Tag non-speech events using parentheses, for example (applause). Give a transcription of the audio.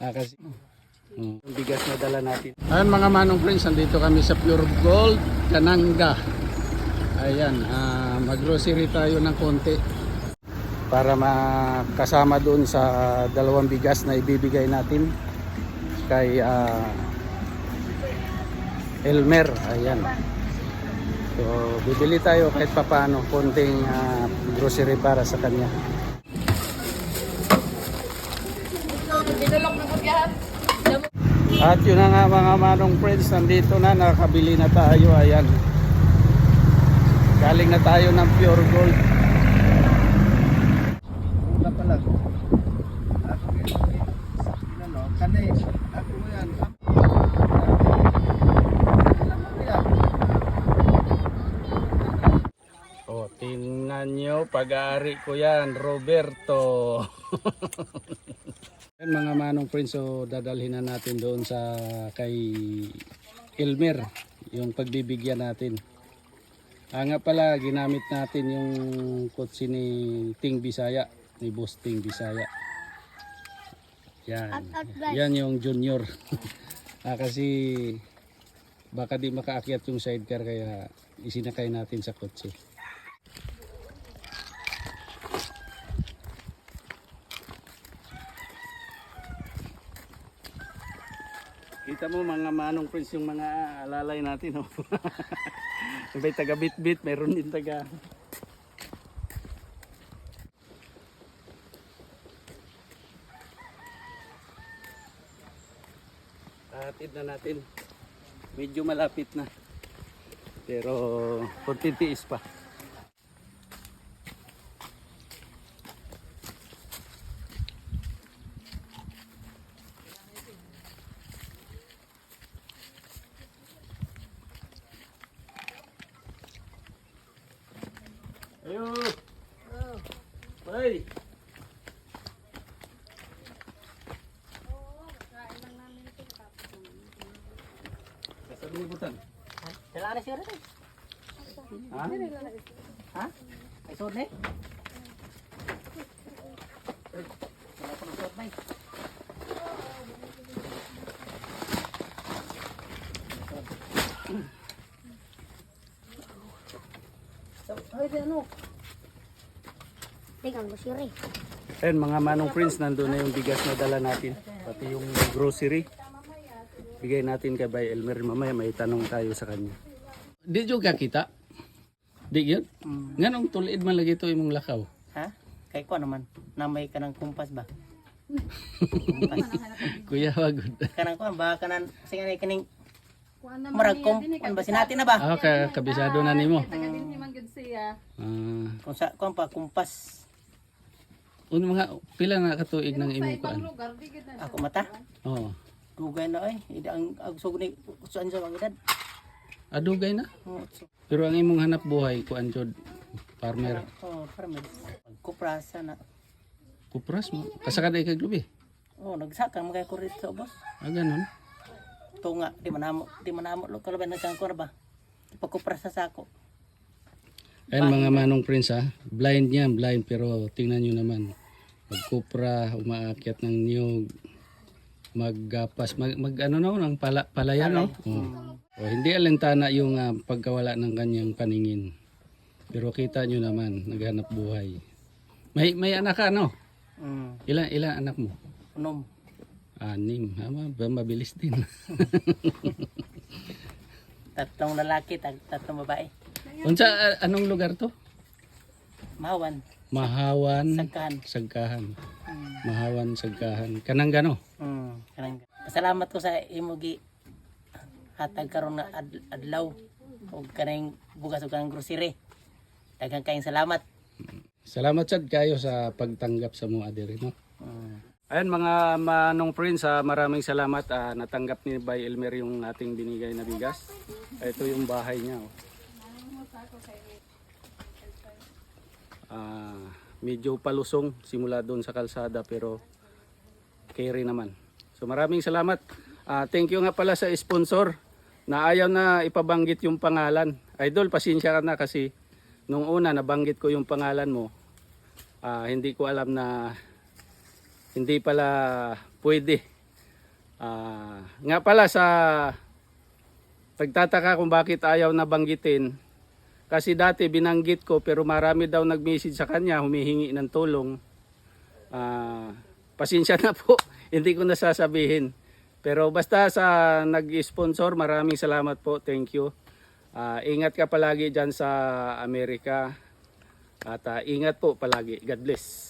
Ah, kasi Mm. Yung bigas na dala natin. Ayan mga manong friends, nandito kami sa Pure Gold, Kananga. Ayan, ah, mag-grocery tayo ng konti para makasama doon sa dalawang bigas na ibibigay natin kay ah, Elmer. Ayan. So, bibili tayo kahit papano konting ah, grocery para sa kanya. At yun na nga mga manong friends, nandito na, nakabili na tayo, ayan. Galing na tayo ng pure gold. Una pa lang. Ako yun. Ano, kanay. Ako yan. Tingnan nyo, pag-aari ko yan, Roberto. (laughs) Yan mga manong friends, so dadalhin na natin doon sa kay Elmer, yung pagbibigyan natin. Ah nga pala, ginamit natin yung kotse ni Ting Bisaya, ni Boss Ting Bisaya. Yan. Yan yung junior. (laughs) ah, kasi baka di makaakyat yung sidecar kaya isinakay natin sa kotse. Kita mo mga manong friends yung mga alalay natin. Oh. (laughs) May taga bit-bit, meron din taga... Atid na natin. Medyo malapit na. Pero konti tiis pa. Ayo. Hoy. Sa libutan. Dala na siya rin. Ha? Ha? Ay suot na eh. Wala ko ng suot na eh. Ay, ano? Tingnan mo siya rin. Ayun mga manong friends, nandun na yung bigas na dala natin. Pati yung grocery. Bigay natin kay Bay Elmer. Mamaya may tanong tayo sa kanya. Di juga kita. Di yun? Mm. Nga nung tulid man lagi ito imong lakaw. Ha? Kay ko naman. Namay ka ng kumpas ba? (laughs) Kuya wagod. Kanang ko, ba kanang sige na kaning Marag kum, kung ba sinati na ba? Ah, ka kabisado na nimo. siya. Ah, Kung sa kung pa kumpas un mga pila na katuig ng imong kuan. ako mata. Oo. Dugay na ay, ida ang agsog ni saan sa mga edad. Adugay na. Oh, so, Pero ang imong hanap buhay kuan jud farmer. oh, para med. Kuprasa na. Kupras mo. Kasakad ay kag lubi. Oh, nagsaka mo kay kurit sa boss. Ah, ganun. Tunga, di manamo, di manamo lo kalaban na kang ba. Pagkuprasa sa ako. Ayan mga manong friends ha, blind yan, blind pero tingnan nyo naman. Magkupra, umaakyat ng niyog, maggapas, mag, mag ano na, ng pala, palayan no? Oh. Oh, hindi alintana yung ah, pagkawala ng kanyang paningin. Pero kita nyo naman, naghanap buhay. May, may anak ka no? Mm, Ilan, ilan anak mo? unom. Anim, ha? Ma- mabilis din. (laughs) Tatlong lalaki, tatlong babae. Unsa, ah, anong lugar to? Mahawan, Mahawan, sagkahan. Sagkahan. Mm, Mahawan, Sagkahan. Kanang gano? mm, kanang. Pasalamat ko sa imugi hatag karon na ad, adlaw ug kanang bugas ug kanang grocery. Daghang kayong salamat. Salamat sad kayo sa pagtanggap sa mga diri no. Mm. Ayan mga manong friends, ah, maraming salamat ah, natanggap ni Bay Elmer yung ating binigay na bigas. Ito yung bahay niya. Oh. Ah, medyo palusong simula doon sa kalsada pero carry naman. So maraming salamat. Ah, thank you nga pala sa sponsor na ayaw na ipabanggit yung pangalan. Idol, pasensya ka na kasi nung una nabanggit ko yung pangalan mo. Ah, hindi ko alam na hindi pala pwede Ah, nga pala sa Nagtataka kung bakit ayaw na banggitin. Kasi dati binanggit ko pero marami daw nag-message sa kanya, humihingi ng tulong. Ah, pasensya na po, (laughs) hindi ko nasasabihin. Pero basta sa nag-sponsor, maraming salamat po. Thank you. Ah, ingat ka palagi dyan sa Amerika. At ah, ingat po palagi. God bless.